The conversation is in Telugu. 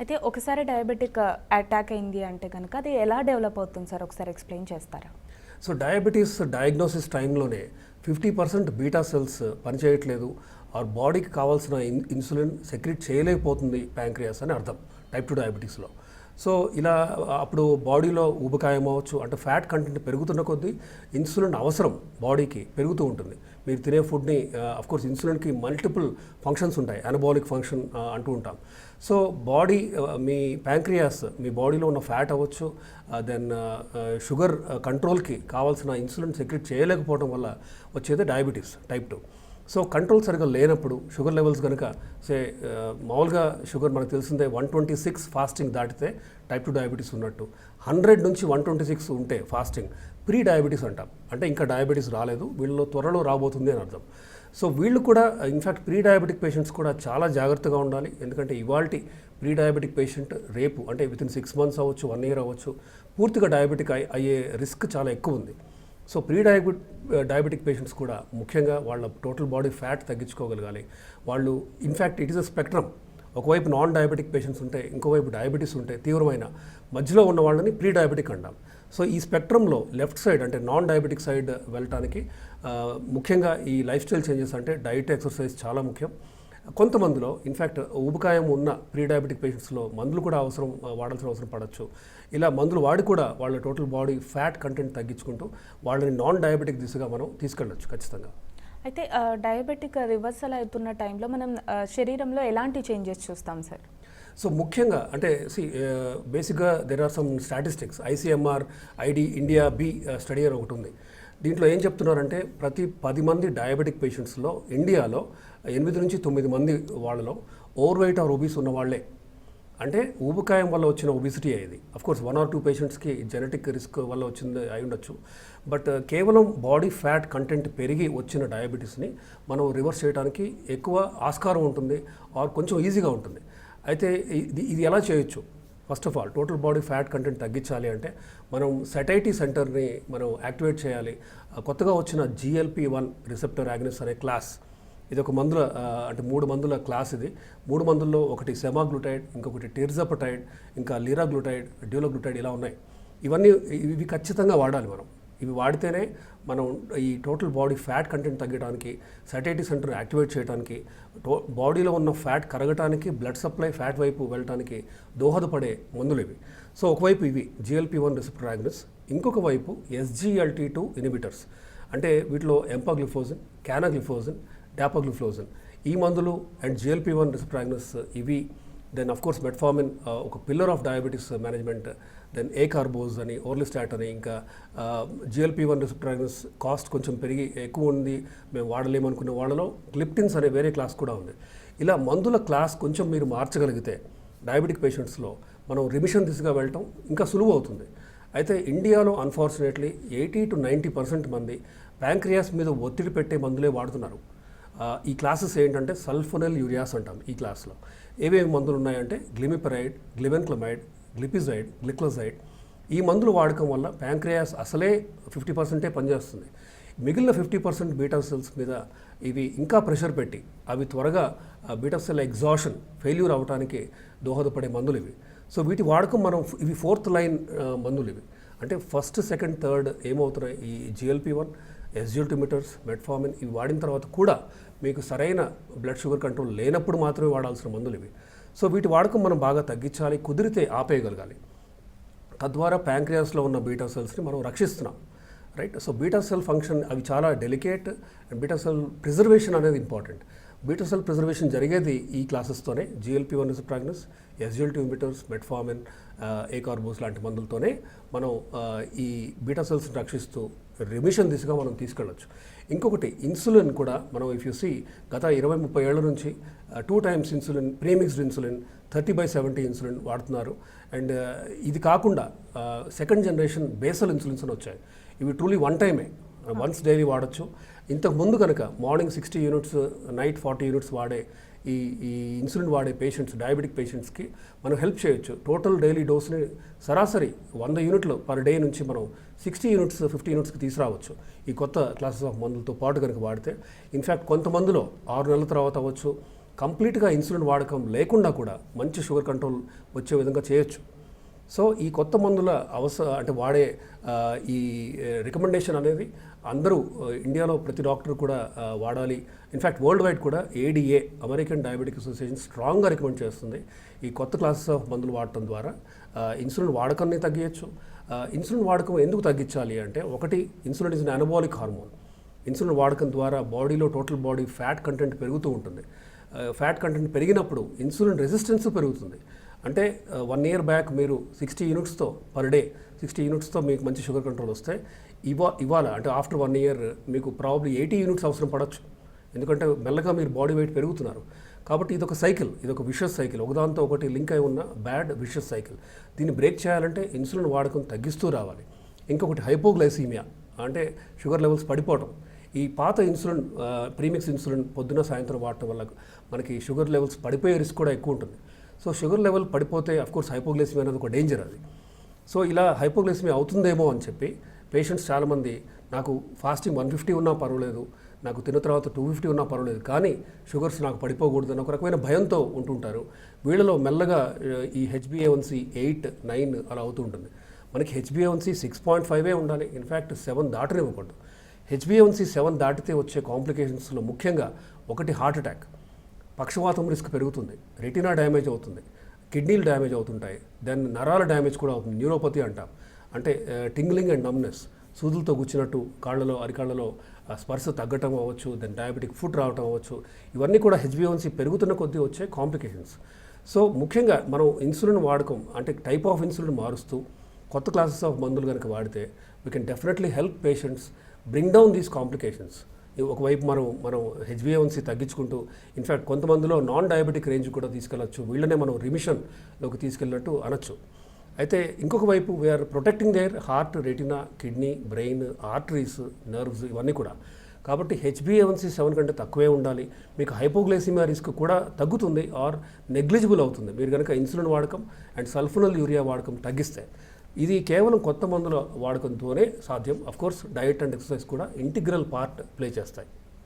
అయితే ఒకసారి డయాబెటిక్ అటాక్ uh, అయింది అంటే కనుక అది ఎలా డెవలప్ అవుతుంది సార్? ఒకసారి ఎక్స్ప్లెయిన్ చేస్తారా? సో డయాబెటీస్ డయాగ్నోసిస్ టైంలోనే ఫిఫ్టీ పర్సెంట్ బీటా సెల్స్ పనిచేయట్లేదు. ఆ బాడీకి కావాల్సిన ఇన్ ఇన్సులిన్ సెక్రెట్ చేయలేకపోతుంది ప్యాంక్రియాస్ అని అర్థం. టైప్ టు డయాబెటీస్లో సో ఇలా అప్పుడు బాడీలో ఊబకాయం అవ్వచ్చు అంటే ఫ్యాట్ కంటెంట్ పెరుగుతున్న కొద్దీ ఇన్సులిన్ అవసరం బాడీకి పెరుగుతూ ఉంటుంది. మీరు తినే ఫుడ్ని కోర్స్ ఇన్సులిన్కి మల్టిపుల్ ఫంక్షన్స్ ఉంటాయి అనబాలిక్ ఫంక్షన్ అంటూ ఉంటాం. సో బాడీ మీ ప్యాంక్రియాస్ మీ బాడీలో ఉన్న ఫ్యాట్ అవ్వచ్చు దెన్ షుగర్ కంట్రోల్కి కావాల్సిన ఇన్సులిన్ సెక్రెట్ చేయలేకపోవడం వల్ల వచ్చేది diabetes type two. So control సరిగా లేనప్పుడు షుగర్ లెవెల్స్ కనుక సే మామూలుగా షుగర్ మనకు తెలిసిందే వన్ ట్వంటీ సిక్స్ ఫాస్టింగ్ దాటితే టైప్ టూ డయాబెటీస్ ఉన్నట్టు. హండ్రెడ్ నుంచి వన్ ట్వంటీ సిక్స్ ఉంటే ఫాస్టింగ్. ప్రీ డయాబెటీస్ అంటాం. అంటే ఇంకా డయాబెటీస్ రాలేదు వీళ్ళలో త్వరలో రాబోతుంది అని అర్థం. సో వీళ్ళు కూడా ఇన్ఫ్యాక్ట్ ప్రీ డయాబెటిక్ పేషెంట్స్ కూడా చాలా జాగ్రత్తగా ఉండాలి. ఎందుకంటే ఇవాల్టి ప్రీ డయాబెటిక్ పేషెంట్ రేపు అంటే విత్ ఇన్ సిక్స్ మంత్స్ అవ్వచ్చు వన్ ఇయర్ అవ్వచ్చు పూర్తిగా డయాబెటిక్ అయ్యే రిస్క్ చాలా ఎక్కువ ఉంది. సో ప్రీ డయాబెట్ డయాబెటిక్ పేషెంట్స్ కూడా ముఖ్యంగా వాళ్ళ టోటల్ బాడీ ఫ్యాట్ తగ్గించుకోగలగాలి. వాళ్ళు in fact it is a spectrum ఒకవైపు నాన్ డయాబెటిక్ పేషెంట్స్ ఉంటే ఇంకోవైపు డయాబెటీస్ ఉంటే తీవ్రమైన మధ్యలో ఉన్న వాళ్ళని ప్రీ డయాబెటిక్ అంటాం. సో ఈ స్పెక్ట్రంలో లెఫ్ట్ సైడ్ అంటే నాన్ డయాబెటిక్ సైడ్ వెళ్ళటానికి ముఖ్యంగా ఈ లైఫ్ స్టైల్ చేంజెస్ అంటే డైట్ ఎక్సర్సైజ్ చాలా ముఖ్యం. కొంతమందిలో ఇన్ఫ్యాక్ట్ ఊబకాయం ఉన్న ప్రీ డయాబెటిక్ పేషెంట్స్లో మందులు కూడా అవసరం వాడాల్సిన అవసరం పడవచ్చు ఇలా మందులు వాడి కూడా వాళ్ళ టోటల్ బాడీ ఫ్యాట్ కంటెంట్ తగ్గించుకుంటూ వాళ్ళని నాన్ డయాబెటిక్ దిశగా మనం తీసుకెళ్ళచ్చు ఖచ్చితంగా. అయితే డయాబెటిక్ రివర్సల్ అవుతున్న టైంలో మనం శరీరంలో ఎలాంటి చేంజెస్ చూస్తాం సార్ సో ముఖ్యంగా అంటే సి బేసిక్గా there are some statistics ICMR ID India B study అని ఒకటి ఉంది. దీంట్లో ఏం చెప్తున్నారంటే ప్రతి పది మంది డయాబెటిక్ పేషెంట్స్లో ఇండియాలో ఎనిమిది నుంచి తొమ్మిది మంది వాళ్ళలో ఓవర్ వెయిట్ ఆర్ ఒబీస్ ఉన్న వాళ్ళే అంటే ఊబకాయం వల్ల వచ్చిన ఒబిసిటీ అయ్యేది. కోర్స్ వన్ ఆర్ టూ పేషెంట్స్కి జెనెటిక్ రిస్క్ వల్ల వచ్చింది అయి ఉండొచ్చు. బట్ uh, కేవలం బాడీ ఫ్యాట్ కంటెంట్ పెరిగి వచ్చిన డయాబెటీస్ని మనం రివర్స్ చేయడానికి ఎక్కువ ఆస్కారం ఉంటుంది ఆర్ కొంచెం ఈజీగా ఉంటుంది. అయితే ఇది ఇది ఎలా చేయొచ్చు? First of all total body fat content తగ్గించాలి అంటే మనం సెటైటీ సెంటర్ని మనం యాక్టివేట్ చేయాలి. కొత్తగా వచ్చిన జిఎల్పి వన్ రిసెప్టర్ యాగ్నెస్ అనే క్లాస్. ఇది ఒక మందుల అంటే మూడు మందుల క్లాస్ ఇది. మూడు మందుల్లో ఒకటి సెమాగ్లూటైడ్ ఇంకొకటి టిర్జపటైడ్ ఇంకా లీరాగ్లూటైడ్ డ్యూలోగ్లూటైడ్ ఇలా ఉన్నాయి. ఇవన్నీ ఇవి ఖచ్చితంగా వాడాలి మనం. ఇవి వాడితేనే మనం ఈ టోటల్ బాడీ ఫ్యాట్ కంటెంట్ తగ్గడానికి సటైటీ సెంటర్ యాక్టివేట్ చేయడానికి టో బాడీలో ఉన్న ఫ్యాట్ కరగటానికి బ్లడ్ సప్లై ఫ్యాట్ వైపు వెళ్ళటానికి దోహదపడే మందులు ఇవి సో ఒకవైపు ఇవి జిఎల్పి వన్ రిసెప్టర్ యాగ్నస్ ఇంకొక వైపు ఎస్జిఎల్టీ టూ ఇనిబిటర్స్ అంటే వీటిలో ఎంపాగ్లిఫోజన్ క్యానాగ్లిఫోజన్ డాపాగ్లిఫ్లోజన్ ఈ మందులు and GLP one receptor agonists ఇవి దెన్ అఫ్ కోర్స్ మెట్ఫార్మిన్ ఒక pillar of diabetes management then acarbose అని ఓర్లిస్టాట్ అని ఇంకా జిఎల్పి వన్ రిసెప్టాగ్నస్ కాస్ట్ కొంచెం పెరిగి ఎక్కువ ఉంది. మేము వాడలేమనుకున్న వాళ్ళలో గ్లిప్టిన్స్ అనే వేరే క్లాస్ కూడా ఉంది. ఇలా మందుల క్లాస్ కొంచెం మీరు మార్చగలిగితే డయాబెటిక్ పేషెంట్స్లో మనం రిమిషన్ దిశగా వెళ్ళటం ఇంకా సులువు అవుతుంది. అయితే ఇండియాలో unfortunately eighty to ninety percent మంది ప్యాంక్రియాస్ మీద ఒత్తిడి పెట్టే మందులే వాడుతున్నారు. ఈ క్లాసెస్ ఏంటంటే సల్ఫోనల్ యూరియాస్ అంటాం ఈ క్లాస్లో. ఏవేవి మందులు ఉన్నాయంటే గ్లిమిపరైడ్ గ్లిబెన్క్లమైడ్ గ్లిపిజైడ్ గ్లిక్లజైడ్. ఈ మందులు వాడకం వల్ల ప్యాంక్రియాస్ అసలే ఫిఫ్టీ పర్సెంటే పనిచేస్తుంది. మిగిలిన ఫిఫ్టీ పర్సెంట్ బీటా సెల్స్ మీద ఇవి ఇంకా ప్రెషర్ పెట్టి అవి త్వరగా బీటా సెల్ ఎగ్జాషన్ ఫెయిల్యూర్ అవడానికి దోహదపడే మందులు ఇవి. సో వీటి వాడకం మనం ఇవి ఫోర్త్ లైన్ మందులు ఇవి. అంటే ఫస్ట్ సెకండ్ థర్డ్ ఏమవుతున్నాయి? ఈ జిఎల్పి వన్ ఎస్జిల్టిమీటర్స్ మెట్ఫార్మిన్ ఇవి వాడిన తర్వాత కూడా మీకు సరైన బ్లడ్ షుగర్ కంట్రోల్ లేనప్పుడు మాత్రమే వాడాల్సిన మందులు ఇవి. సో వీటి వాడకం మనం బాగా తగ్గించాలి కుదిరితే ఆపేయగలగాలి. తద్వారా ప్యాంక్రియాస్లో ఉన్న బీటా సెల్స్ని మనం రక్షిస్తున్నాం. Right? So beta cell function అవి చాలా delicate and beta cell preservation అనేది ఇంపార్టెంట్. బీటా సెల్ ప్రిజర్వేషన్ జరిగేది ఈ క్లాసెస్తోనే జిఎల్పి వన్ ప్రాగ్నస్ SGLT inhibitors metformin acarbose లాంటి మందులతోనే మనం ఈ బీటా సెల్స్ని రక్షిస్తూ రిమిషన్ దిశగా మనం తీసుకెళ్ళొచ్చు. ఇంకొకటి ఇన్సులిన్ కూడా మనం ఇఫ్ యూ సీ గత ఇరవై ముప్పై ఏళ్ళ నుంచి two times insulin premixed insulin thirty by seventy insulin వాడుతున్నారు. అండ్ ఇది కాకుండా సెకండ్ జనరేషన్ బేసల్ ఇన్సులిన్స్ అని వచ్చాయి. ఇవి ట్రూలీ వన్ టైమే వన్స్ డైలీ వాడచ్చు. ఇంతకు ముందు కనుక morning sixty units night forty units వాడే ఈ ఈ ఇన్సులిన్ వాడే పేషెంట్స్ డయాబెటిక్ పేషెంట్స్కి మనం హెల్ప్ చేయొచ్చు. టోటల్ డైలీ డోస్ని సరాసరి వంద యూనిట్లు పర్ డే నుంచి మనం సిక్స్టీ యూనిట్స్ ఫిఫ్టీ యూనిట్స్కి తీసుకురావచ్చు. ఈ కొత్త క్లాసెస్ ఆఫ్ మందులతో పాటు కనుక వాడితే ఇన్ఫ్యాక్ట్ కొంతమందిలో ఆరు నెలల తర్వాత అవ్వచ్చు. కంప్లీట్గా ఇన్సులిన్ వాడకం లేకుండా కూడా మంచి షుగర్ కంట్రోల్ వచ్చే విధంగా చేయొచ్చు. సో ఈ కొత్త మందుల అవసర అంటే వాడే ఈ రికమెండేషన్ అనేది అందరూ ఇండియాలో ప్రతి డాక్టర్ కూడా వాడాలి. ఇన్ఫ్యాక్ట్ వరల్డ్ వైడ్ కూడా ఏడిఏ అమెరికన్ డయాబెటిక్ అసోసియేషన్ స్ట్రాంగ్గా రికమెండ్ చేస్తుంది. ఈ కొత్త క్లాసెస్ ఆఫ్ మందులు వాడటం ద్వారా ఇన్సులిన్ వాడకాన్ని తగ్గించచ్చు. ఇన్సులిన్ వాడకం ఎందుకు తగ్గించాలి అంటే ఒకటి insulin is anabolic hormone insulin వాడకం ద్వారా బాడీలో టోటల్ బాడీ ఫ్యాట్ కంటెంట్ పెరుగుతూ ఉంటుంది. ఫ్యాట్ కంటెంట్ పెరిగినప్పుడు ఇన్సులిన్ రెసిస్టెన్స్ పెరుగుతుంది. అంటే వన్ ఇయర్ బ్యాక్ మీరు సిక్స్టీ యూనిట్స్తో పర్ డే సిక్స్టీ యూనిట్స్తో మీకు మంచి షుగర్ కంట్రోల్ వస్తే ఇవా ఇవాళ అంటే ఆఫ్టర్ వన్ ఇయర్ మీకు ప్రాబ్లీ ఎయిటీ యూనిట్స్ అవసరం పడవచ్చు ఎందుకంటే మెల్లగా మీరు బాడీ వెయిట్ పెరుగుతున్నారు. కాబట్టి ఇది ఒక సైకిల్ ఇది ఒక విషస్ సైకిల్. ఒకదాంతో ఒకటి లింక్ అయి ఉన్న బ్యాడ్ విషస్ సైకిల్. దీన్ని బ్రేక్ చేయాలంటే ఇన్సులిన్ వాడకం తగ్గిస్తూ రావాలి. ఇంకొకటి హైపోగ్లైసీమియా అంటే షుగర్ లెవెల్స్ పడిపోవటం. ఈ పాత ఇన్సులిన్ ప్రీమిక్స్ ఇన్సులిన్ పొద్దున సాయంత్రం వాడటం వల్ల మనకి షుగర్ లెవెల్స్ పడిపోయే రిస్క్ కూడా ఎక్కువ ఉంటుంది. సో షుగర్ లెవెల్ పడిపోతే అఫ్కోర్స్ హైపోగ్లైసిమియా అనేది ఒక డేంజర్ అది. సో ఇలా హైపోగ్లైసిమియా అవుతుందేమో అని చెప్పి పేషెంట్స్ చాలామంది నాకు ఫాస్టింగ్ వన్ ఫిఫ్టీ ఉన్నా పర్వాలేదు. నాకు తిన్న తర్వాత టూ ఫిఫ్టీ ఉన్నా పర్వాలేదు కానీ షుగర్స్ నాకు పడిపోకూడదు అని ఒక రకమైన భయంతో ఉంటుంటారు. వీళ్ళలో మెల్లగా ఈ హెచ్బిఏవన్సీ ఎయిట్ నైన్ అలా అవుతూ ఉంటుంది. మనకి హెచ్బిఏవన్సీ సిక్స్ పాయింట్ ఫైవే ఉండాలి. ఇన్ఫ్యాక్ట్ సెవెన్ దాటనివ్వకూడదు. హెచ్బిఏవన్సీ సెవెన్ దాటితే వచ్చే కాంప్లికేషన్స్లో ముఖ్యంగా ఒకటి హార్ట్ అటాక్. పక్షవాతం రిస్క్ పెరుగుతుంది. రెటినా డ్యామేజ్ అవుతుంది. కిడ్నీలు డ్యామేజ్ అవుతుంటాయి. దెన్ నరాల డ్యామేజ్ కూడా అవుతుంది. న్యూరోపతి అంటాం. అంటే టింగ్లింగ్ అండ్ నమ్నెస్ సూదులతో గుచ్చినట్టు కాళ్ళలో అరికాళ్ళలో స్పర్శ తగ్గటం అవ్వచ్చు దెన్ డయాబెటిక్ ఫుడ్ రావటం అవ్వచ్చు. ఇవన్నీ కూడా హెచ్బిఓన్సీ పెరుగుతున్న కొద్దీ వచ్చే కాంప్లికేషన్స్ సో ముఖ్యంగా మనం ఇన్సులిన్ వాడకం అంటే టైప్ ఆఫ్ ఇన్సులిన్ మారుస్తూ కొత్త క్లాసెస్ ఆఫ్ మందులు కనుక వాడితే we can definitely help patients bring down these complications ఒకవైపు మనం మనం హెచ్బిఏవన్సీ తగ్గించుకుంటూ ఇన్ఫ్యాక్ట్ కొంతమందిలో నాన్ డయాబెటిక్ రేంజ్ కూడా తీసుకెళ్ళచ్చు. వీళ్ళనే మనం రిమిషన్లోకి తీసుకెళ్ళినట్టు అనొచ్చు. అయితే ఇంకొక వైపు we are protecting their heart retina kidney brain arteries nerves ఇవన్నీ కూడా. కాబట్టి హెచ్బిఏవన్సీ సెవెన్ కంటే తక్కువే ఉండాలి. మీకు హైపోగ్లైసిమియా రిస్క్ కూడా తగ్గుతుంది ఆర్ నెగ్లిజిబుల్ అవుతుంది. మీరు కనుక ఇన్సులిన్ వాడకం అండ్ సల్ఫనల్ యూరియా వాడకం తగ్గిస్తే ఇది కేవలం కొత్త మందుల వాడకంతోనే సాధ్యం. Of course diet and exercise కూడా ఇంటిగ్రల్ పార్ట్ ప్లే చేస్తాయి.